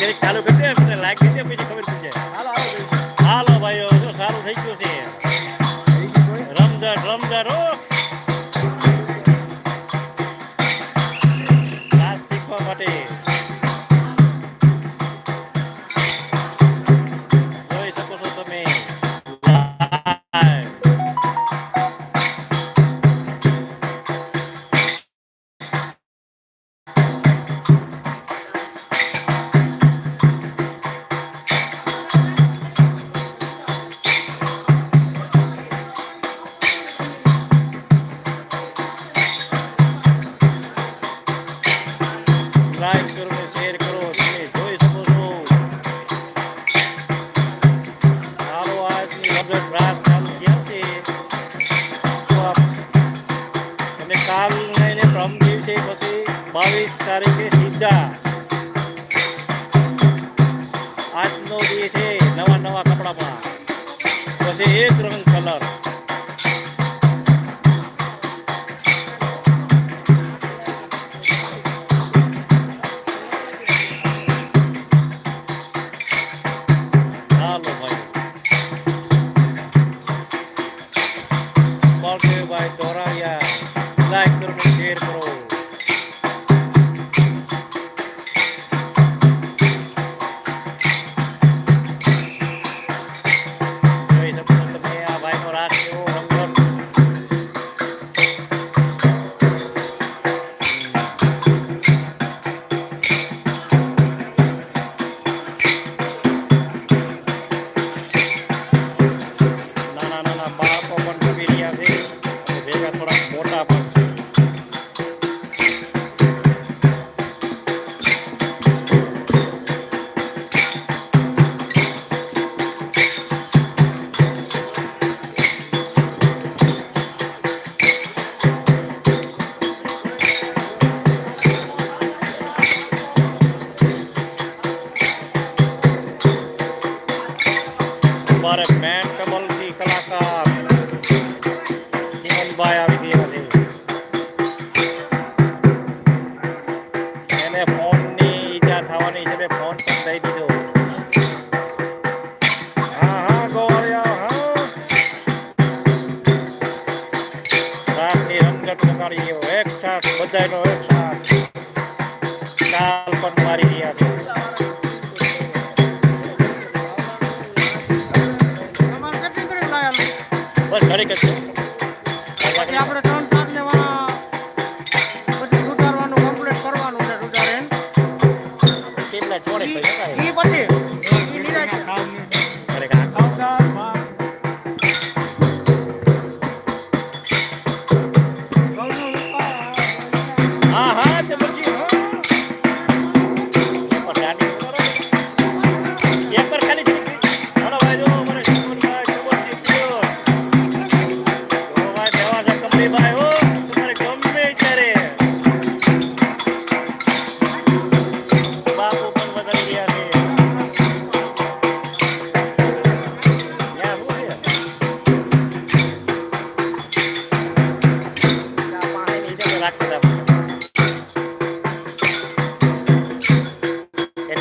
যদি ভালো করতে লাইক দিতে আমি খবর રંગો બી છે નવા નવા કપડામાં પછી એક like, comment, share, bro. મારી એક સાથ બધાનો એક સાથ કાલ પણ મારી ગયા છે. બસ ઘડી કરશે આપણે ત્રણ સાત ને બધું સુધારવાનું કમ્પ્લીટ કરવાનું છે સુધારે ટીમને જોડે કરી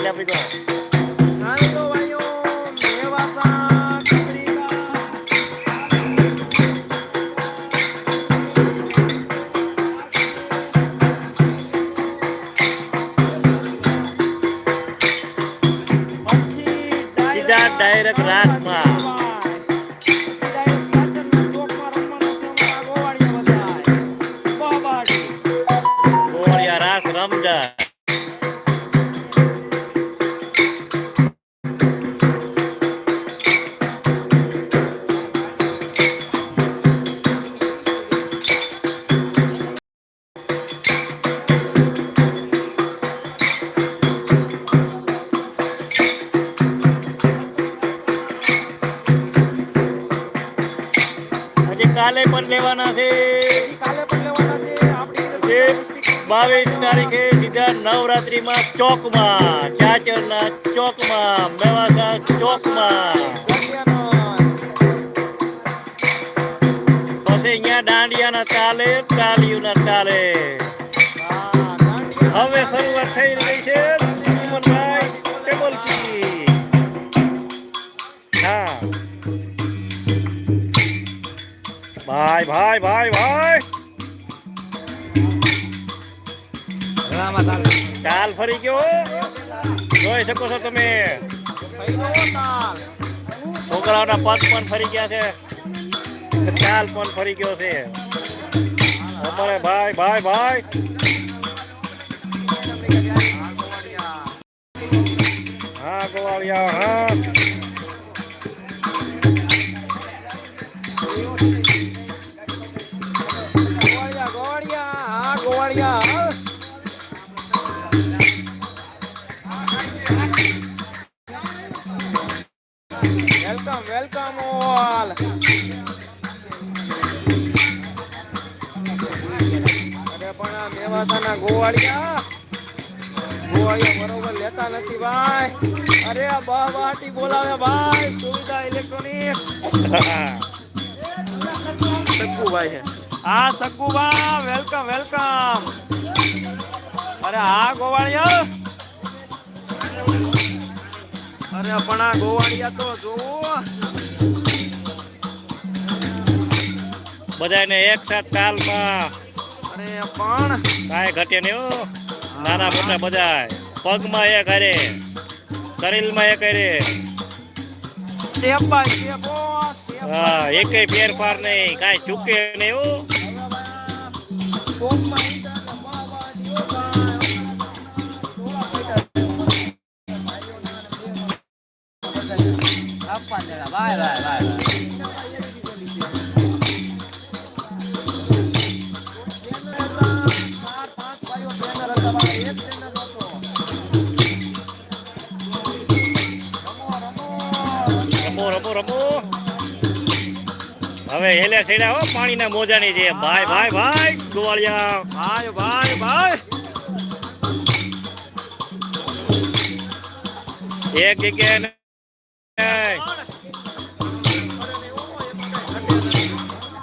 every goal. કાલે પણ લેવાના છે. કાલે પણ લેવાના છે. આપણી બાવીસ તારીખે સીધા નવરાત્રિમાં ચોકમાં ચાચરના ચોકમાં મેવાસા ચોકમાં. પછી અહીંયા દાંડિયાના તાલે તાલીઓના તાલે. હવે શરૂઆત થઈ રહી છે. ભાઈ ભાઈ ભાઈ ભાઈ. ચાલ ફરી ગયો. જોઈ શકો છો તમે. છોકરાઓના પગ પણ ફરી ગયા છે. ચાલ પણ ફરી ગયો છે. અમારે ભાઈ ભાઈ ભાઈ. હા, ગોવાળિયા, હા. ભાઈ. અરે બા બાટી બોલાવે ભાઈ. સુવિધા ઇલેક્ટ્રોનિક સગ્ગુભાઈ છે હા સક્કુભા વેલકમ વેલકમ. અરે હા ગોવાળિયા. અરે પણ આ ગોવાળિયા તો જોવો બધાને એક સાથ તાલમાં. અરે પણ. કાંઈ ઘટે નહીં નાના મોટા બધા પગમાં એ કરે, શરીરમાં એ કરે. હા એક ફેરફાર નહીં, કાંઈ ચૂકે નહીં હો. રમો હવે હેલે છેડા હો પાણીના મોજાની છે ભાઈ ભાઈ ભાઈ ગોવાળિયા. ભાઈ ભાઈ ભાઈ. એક જગ્યાએ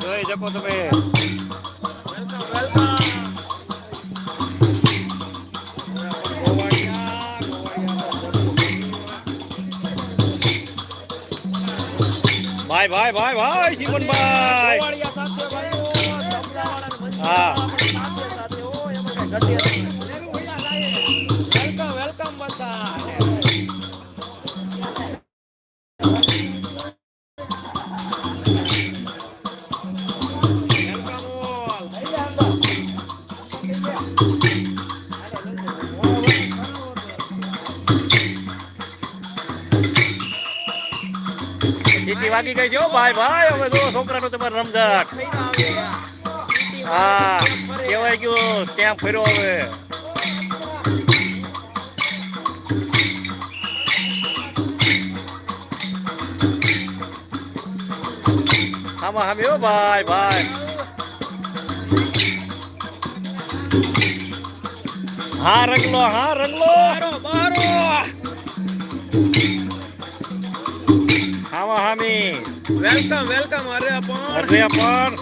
જોઈ શકો તમે. ભાઈ ભાઈ ભાઈ ભાઈ ચીમનભાઈ હા. વાગી ગઈ છે ભાઈ. ભાઈ, હવે છોકરા છોકરાનો તમારે રમઝટ હા કેવાય ગયો ત્યાં ફર્યો હવે? આમાં હામે ભાઈ ભાઈ. હા, રંગલો હા, રંગલો. વેલકમ વેલકમ અરે પણ અરે પણ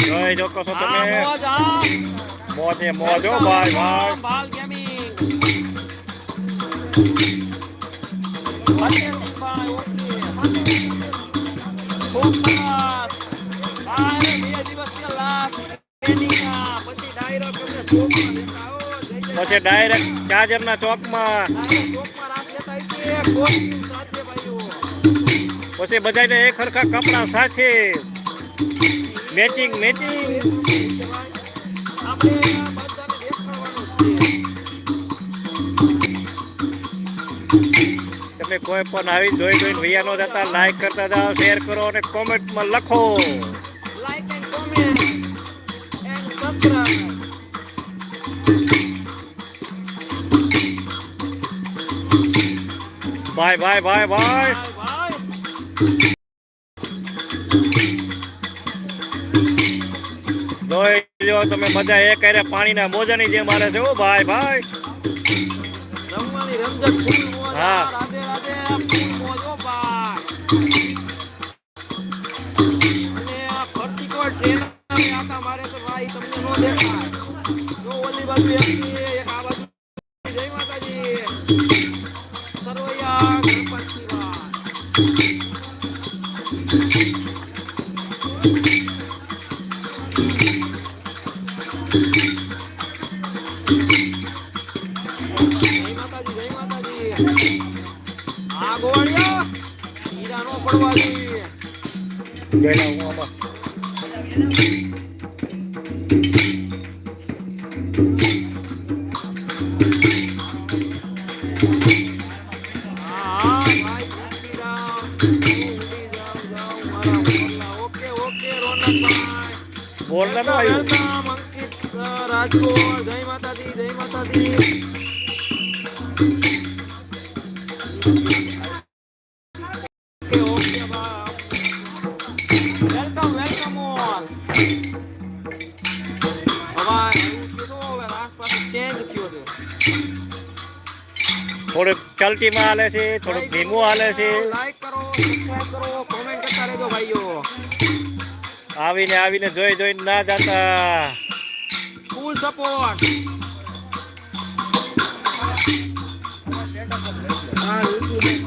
જય જોકો છો તમે. મોજે મોજો ભાઈ ભાઈ. બાલ ગેમિંગ પછી ડાયરેક્ટ ચાર્જરના ચોકમાં. ડાયરો ચોકમાં પછી બધાને એક સરખા કપડા સાથે મેચિંગ મેચિંગ તમે કોઈ પણ આવી જોઈ જોઈને ભૈયા નો જતા લાઈક કરતા જાઓ શેર કરો અને કોમેન્ટમાં લખો comment and subscribe. ભાઈ ભાઈ ભાઈ ભાઈ Bye bye. જોઈ તમે બધા એક હારે પાણીના મોજાની જેમ મારે છે હો ભાઈ ભાઈ. મોજ હા. મોજ મારે તો ભાઈ તમને નો દેખાય. જો ઓલી બાજુ બોલ ને ભાઈ જય માતાજી જય માતાજી થોડુંક ચલટીમાં હાલે છે થોડુંક ધીમું હાલે છે. લાઈક કરો સબસ્ક્રાઇબ કરો કોમેન્ટ કરતા રહેજો ભાઈઓ. આવીને આવીને જોઈ જોઈને ના જતા. ફૂલ સપોર્ટ હા YouTube